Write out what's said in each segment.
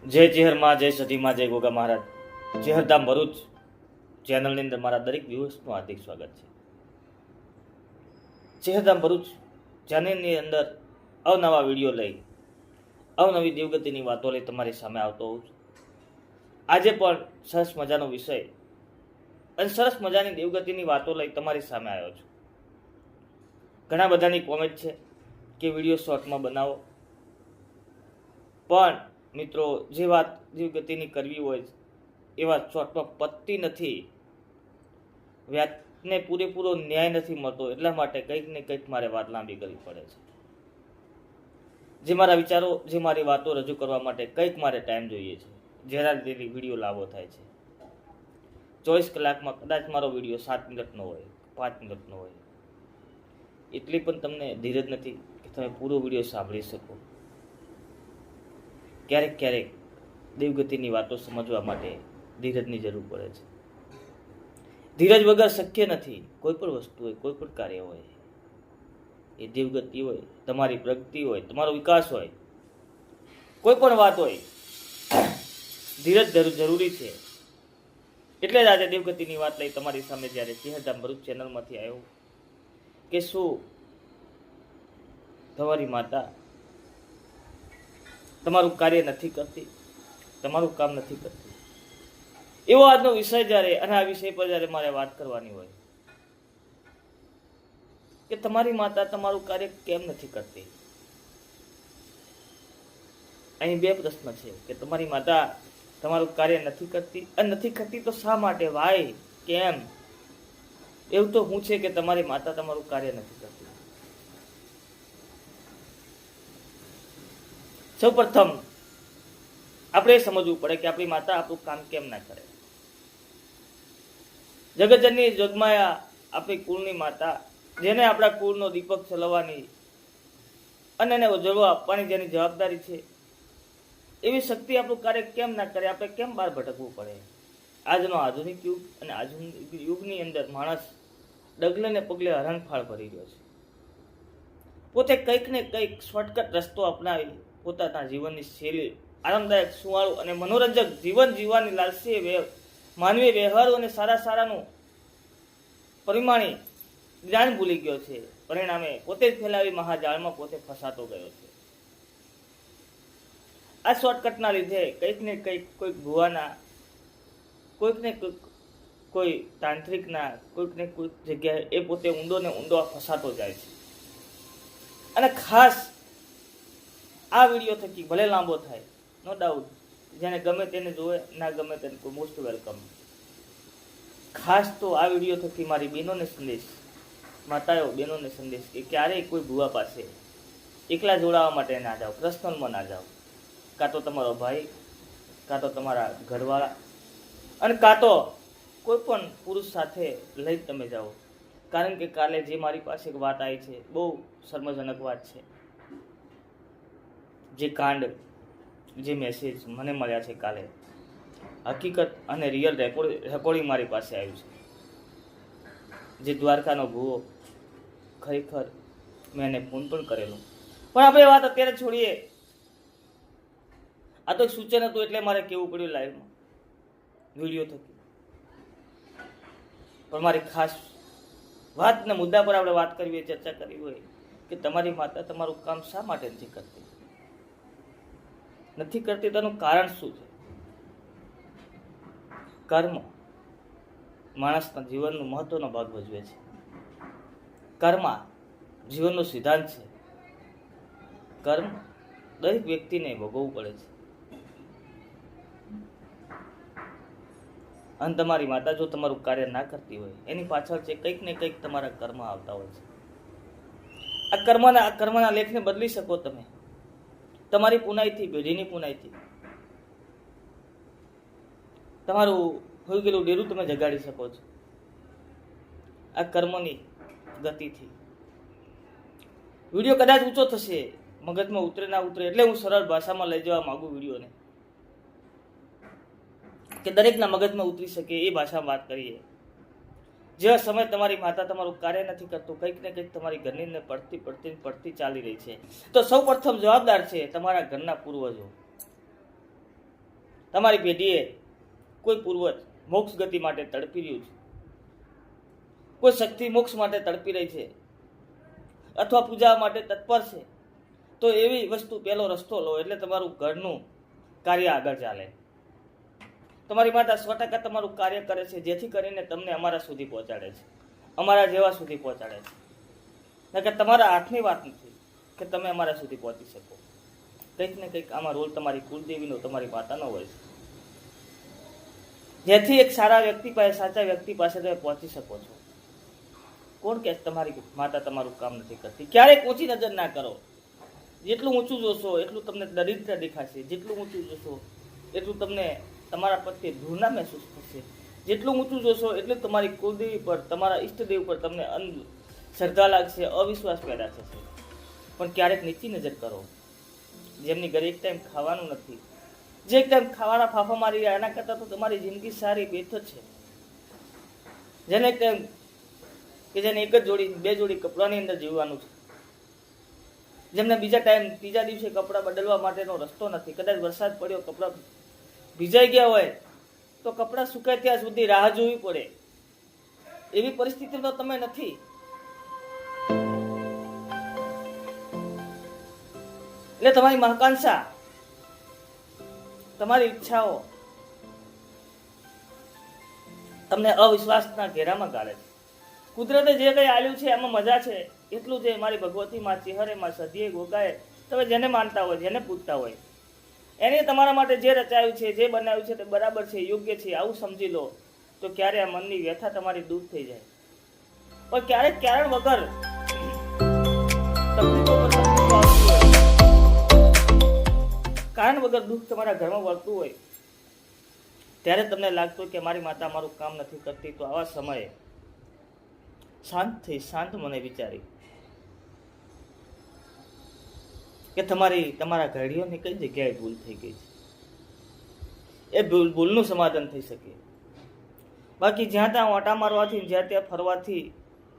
જય ચેહરમાં જય સતીમાં જય ગોગા મહારાજ. ચેહરધામ ભરૂચ ચેનલની અંદર મારા દરેક વ્યૂઅર્સનું હાર્દિક સ્વાગત છે. ચેહરધામ ભરૂચ ચેનલની અંદર અવનવા વીડિયો લઈ, અવનવી દેવગતિની વાતો લઈ તમારી સામે આવતો હોઉં છું. આજે પણ સરસ મજાનો વિષય અને સરસ મજાની દેવગતિની વાતો લઈ તમારી સામે આવ્યો છું. ઘણા બધાની કોમેન્ટ છે કે વીડિયો શોર્ટમાં બનાવો. પણ મિત્રો, જે વાત જીવગતિની કરવી હોય, એ વાત શોર્ટમાં પતતી નથી. વ્યાજને પૂરેપૂરો ન્યાય નથી મળતો, એટલા માટે કંઈક ને કંઈક મારે વાત લાંબી કરવી પડે છે. જે મારા વિચારો, જે મારી વાતો રજૂ કરવા માટે કંઈક મારે ટાઈમ જોઈએ છે, જેના લીધે વીડિયો લાંબો થાય છે. ચોવીસ કલાકમાં કદાચ મારો વીડિયો સાત મિનિટનો હોય, પાંચ મિનિટનો હોય. એટલી પણ તમને ધીરજ નથી કે તમે પૂરો વીડિયો સાંભળી શકો. ક્યારેક ક્યારેક દેવગતિની વાતો સમજવા માટે ધીરજની જરૂર પડે છે. ધીરજ વગર શક્ય નથી. કોઈ પણ વસ્તુ હોય, કોઈ પણ કાર્ય હોય, એ દેવગતિ હોય, તમારી પ્રગતિ હોય, તમારો વિકાસ હોય, કોઈ પણ વાત હોય, ધીરજ જરૂરી છે. એટલે જ આજે દેવગતિની વાત લઈ તમારી સામે જ્યારે સિંહધામ ભરૂચ ચેનલમાંથી આવ્યો કે શું તમારી માતા તમારું કાર્ય નથી કરતી. તમારું કામ નથી કરતી. એવો આજનો વિષય જ્યારે અને આ વિષય પર જ્યારે મારે વાત કરવાની હોય, કે તમારી માતા તમારું કાર્ય કેમ નથી કરતી? અહીં બે પ્રશ્ન છે કે તમારી માતા તમારું કાર્ય નથી કરતી અને નથી કરતી તો શા માટે? વાય કેમ? એવું તો હું છે કે તમારી માતા તમારું કાર્ય નથી કરતી. સૌ પ્રથમ આપણે સમજવું પડે કે આપણી માતા આપણું કામ કેમ ના કરે. જગતજનની જગમાયા આપણી કુળની માતા, જેને આપણા કુળનો દીપક ચલાવવાની અને એને ઉજળવા આપવાની જેની જવાબદારી છે, એવી શક્તિ આપણું કાર્ય કેમ ના કરે, આપણે કેમ બહાર ભટકવું પડે? આજનો આધુનિક યુગ અને આધુનિક યુગની અંદર માણસ ડગલે પગલે હરણફાળ ભરી રહ્યો છે. પોતે કંઈક ને કંઈક શોર્ટકટ રસ્તો અપનાવી પોતાના જીવનની શૈલી, આરામદાયક, સુવાળું અને મનોરંજક જીવન જીવવાની લાલસી વે, માનવી વ્યવહારો અને સારા સારાનું પરિમાણી જ્ઞાન ભૂલી ગયો છે. પરિણામે પોતે જ ફેલાવી મહાજાળમાં પોતે ફસાતો ગયો છે. આ શોર્ટકટના લીધે કંઈક ને કંઈક કોઈક ભુવાના, કોઈક ને કોઈક, કોઈ તાંત્રિકના, કોઈક ને કોઈક જગ્યાએ એ પોતે ઊંડો ને ઊંડો ફસાતો જાય છે. અને ખાસ આ વીડિયો થકી ભલે લાંબો થાય નો ડાઉટ જેને ગમે તેને જોવે ના ગમે તેને કોઈ મોસ્ટ વેલકમ ખાસ તો આ વીડિયો થકી મારી બહેનોને સંદેશ માતાઓ બહેનોને સંદેશ કે ક્યારેય કોઈ ભુવા પાસે એકલા જોડાવા માટે ના જાઓ પર્સનલમાં ના જાઓ. કાં તો તમારો ભાઈ, કાં તો તમારા ઘરવાળા, અને કાં તો કોઈ પણ પુરુષ સાથે લઈ તમે જાઓ. કારણ કે કાલે જે મારી પાસે એક વાત આવી છે, બહુ શર્મજનક વાત છે. જે કાંડ, જે મેસેજ મને મળ્યા છે કાલે, હકીકત અને રિયલ રેકોર્ડ રેકોર્ડિંગ મારી પાસે આવ્યું છે. જે દ્વારકાનો ભૂવો ખરેખર મેં એને ફોન પણ કરેલો. પણ આપણે વાત અત્યારે છોડીએ. આ તો સૂચન હતું એટલે મારે કેવું પડ્યું લાઈવમાં વીડિયો થકી. પણ મારી ખાસ વાતના મુદ્દા પર આપણે વાત કરવી હોય, ચર્ચા કરવી હોય, કે તમારી માતા તમારું કામ શા માટે નથી કરતી? નથી કરતી તેનું કારણ શું છે? કર્મ માણસના જીવનનો મહત્વનો ભાગ ભજવે છે. કર્મ જીવનનો સિદ્ધાંત છે. કર્મ દરેક વ્યક્તિને ભોગવવું પડે છે. અને તમારી માતા જો તમારું કાર્ય ના કરતી હોય, એની પાછળ છે કંઈક ને કંઈક તમારા કર્મ આવતા હોય છે. આ કર્મના આ કર્મના લેખને બદલી શકો તમે. તમારી પુનાઈથી, પેઢીની પુનાઈથી. તમારું હોઈ ગયેલું ડેરું તમે જગાડી શકો છો. આ કર્મની ગતિથી. વીડિયો કદાચ ઊંચો થશે, મગજમાં ઉતરે ના ઉતરે, એટલે હું સરળ ભાષામાં લઈ જવા માંગુ વિડીયોને. કે દરેકના મગજમાં ઉતરી શકે એ ભાષામાં વાત કરીએ. જે સમય તમારી માતા તમારું કાર્ય નથી કરતું, કંઈક ને કંઈક તમારી ઘરની પડતી પડતી પડતી ચાલી રહી છે. તો સૌ પ્રથમ જવાબદાર છે તમારા ઘરના પૂર્વજો. તમારી પેઢીએ કોઈ પૂર્વજ મોક્ષ ગતિ માટે તડપી રહ્યું છે. કોઈ શક્તિ મોક્ષ માટે તડપી રહી છે. અથવા પૂજા માટે તત્પર છે. તો એવી વસ્તુ પહેલો રસ્તો લો, એટલે તમારું ઘરનું કાર્ય આગળ ચાલે. તમારી માતા સો ટકા તમારું કાર્ય કરે છે, જેથી કરીને તમને અમારા સુધી પહોંચાડે છે. અમારા જેવા સુધી પહોંચાડે છે. કે તમારા હાથની વાત નથી કે તમે અમારા સુધી પહોંચી શકો. કંઈક ને કંઈક આમાં રોલ તમારી કુલદેવીનો તમારી માતાનો હોય છે. જેથી એક સારા વ્યક્તિ પાસે, સાચા વ્યક્તિ પાસે તમે પહોંચી શકો છો. કોણ કે તમારી માતા તમારું કામ નથી કરતી? ક્યારેક ઊંચી નજર ના કરો. જેટલું ઊંચું જોશો, એટલું તમને દરિદ્ર દેખાશે. જેટલું ઊંચું જોશો, એટલું તમને તમારા પ્રત્યે ઘૃણા મહેસૂસ થશે. જેટલું ઊંચું જોશો એટલે તમારી કુલદેવી પર, તમારા ઈષ્ટદેવ પર તમને અંધ શ્રદ્ધા લાગશે, અવિશ્વાસ પેદા થશે. પણ ક્યારેક નીચી નજર કરો. જેમની ઘરે એક ટાઈમ ખાવાનું નથી. જે એક ટાઈમ ખાવાના ફાફા મારી રહ્યા, એના કરતાં તો તમારી જિંદગી સારી બેઠ છે. જેને એક ટાઈમ કે જેને એક જ જોડી, બે જોડી કપડાની અંદર જીવવાનું છે. જેમને બીજા ટાઈમ, ત્રીજા દિવસે કપડાં બદલવા માટેનો રસ્તો નથી. કદાચ વરસાદ પડ્યો, કપડાં ભીજાઈ ગયા હોય, તો કપડાં સુકાય ત્યાં સુધી રાહ જોવી પડે. એવી પરિસ્થિતિમાં તમે નથી. એટલે તમારી મહાકાંક્ષા, તમારી ઈચ્છાઓ તમને અવિશ્વાસના ઘેરામાં ગાળે છે. કુદરતે જે કંઈ આલ્યું છે, એમાં મજા છે, એટલું જે મારી ભગવતી માં ચિહરે માં સદીએ ગોગાએ, તમે જેને માનતા હોય, જેને પૂજતા હોય એને તમારા માટે જે રચાયું છે, જે બનાવ્યું છે તે બરાબર છે, યોગ્ય છે, આવું સમજી લો. તો ક્યારે આ મનની વ્યથા તમારી દૂર થઈ જાય. પણ ક્યારેક કારણ વગર કારણ વગર દુઃખ તમારા ઘરમાં વળતું હોય. ત્યારે તમને લાગતું હોય કે મારી માતા મારું કામ નથી કરતી, તો આવા સમયે શાંત થઈ શાંત મને વિચારી. કે તમારી, તમારા ઘડીઓની કઈ જગ્યાએ ભૂલ થઈ ગઈ છે? એ ભૂલ, ભૂલનું સમાધાન થઈ શકે. બાકી જ્યાં ત્યાં ઓટા મારવાથી, જ્યાં ત્યાં ફરવાથી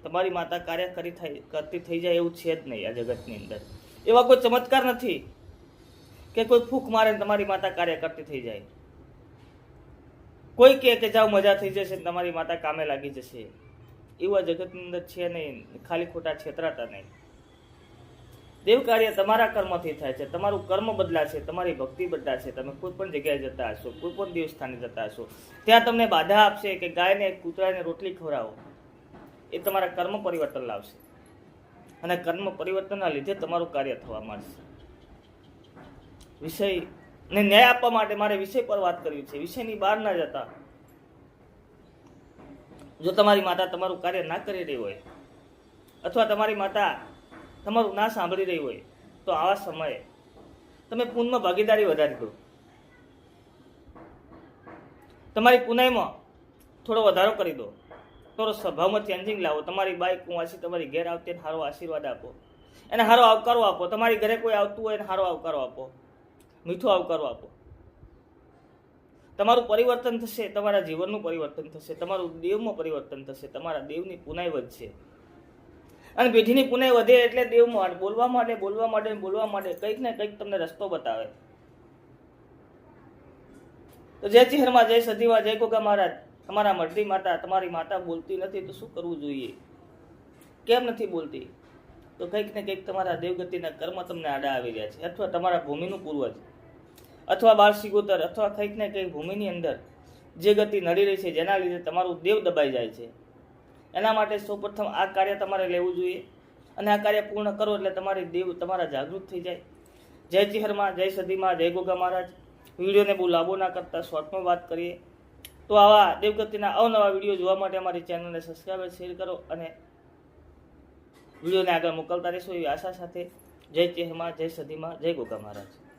તમારી માતા કાર્ય કરી થઈ કરતી થઈ જાય એવું છે જ નહીં આ જગતની અંદર. એવા કોઈ ચમત્કાર નથી કે કોઈ ફૂંક મારે તમારી માતા કાર્ય કરતી થઈ જાય. કોઈ કહે કે જાઓ, મજા થઈ જશે તમારી માતા કામે લાગી જશે. એવું આ જગતની અંદર છે નહીં. ખાલી ખોટા છેતરાતા નહીં. દેવ કાર્ય તમારા કર્મથી થાય છે. તમારું કર્મ બદલાશે, તમારી ભક્તિ બદલાશે. તમે કોઈ પણ જગ્યાએ જતા હશો, કોઈ પણ દેવસ્થાને જતા હશો, ત્યાં તમને બાધા આપશે કે ગાયને, કૂતરાને રોટલી ખવડાવો. એ તમારા કર્મ પરિવર્તન લાવશે. અને કર્મ પરિવર્તનના લીધે તમારું કાર્ય થવા માંડશે. વિષય ને ન્યાય આપવા માટે મારે વિષય પર વાત કરવી છે. વિષયની બહાર ના જતા, જો તમારી માતા તમારું કાર્ય ના કરી રહી હોય, અથવા તમારી માતા તમારું ના સાંભળી રહી હોય તો આવા સમયે તમે પૂનમાં ભાગીદારી વધારી દો. તમારી પુનાઈમાં થોડો વધારો કરી દો. થોડો સ્વભાવમાં ચેન્જિંગ લાવો. તમારી બાઈક વાંચી તમારી ઘેર આવતી એને સારો આશીર્વાદ આપો. એને સારો આવકારો આપો. તમારી ઘરે કોઈ આવતું હોય એને સારો આવકારો આપો. મીઠો આવકારો આપો. તમારું પરિવર્તન થશે, તમારા જીવનનું પરિવર્તન થશે, તમારું દેવમાં પરિવર્તન થશે, તમારા દેવની પુનાઈ વધશે. અને પેઢીની પુનાઈ વધે એટલે દેવ માટે બોલવા માટે બોલવા માટે બોલવા માટે કંઈક ને કંઈક તમને રસ્તો બતાવે. તો જય ચિહરમાં જય સદીમાં જય ગોગા મહારાજ. તમારા મઢી માતા, તમારી માતા બોલતી નથી તો શું કરવું જોઈએ? કેમ નથી બોલતી? તો કંઈક ને કંઈક તમારા દેવગતિના કર્મ તમને આડા આવી રહ્યા છે. અથવા તમારા ભૂમિનું પૂર્વજ. અથવા બાળ સિગોતર અથવા કંઈક ને કંઈક ભૂમિની અંદર જે ગતિ નડી રહી છે, જેના લીધે તમારું દેવ દબાઈ જાય છે. એના માટે સૌપ્રથમ આ કાર્ય તમારે લેવું જોઈએ અને આ કાર્ય પૂર્ણ કરો એટલે તમારી દેવ તમારા જાગૃત થઈ જાય. જય ચિહરમાં જય સદીમાં, જય ગોગા મહારાજ. વિડીયોને બહુ લાંબો ના કરતા, શોર્ટમાં વાત કરીએ. તો આવા દેવગતિના અવનવા વીડિયો જોવા માટે અમારી ચેનલને સબસ્ક્રાઈબ શેર કરો અને વિડીયોને આગળ મોકલતા રહેશો એવી આશા સાથે. જય ચેહમાં જય સદીમાં, જય ગોગા મહારાજ.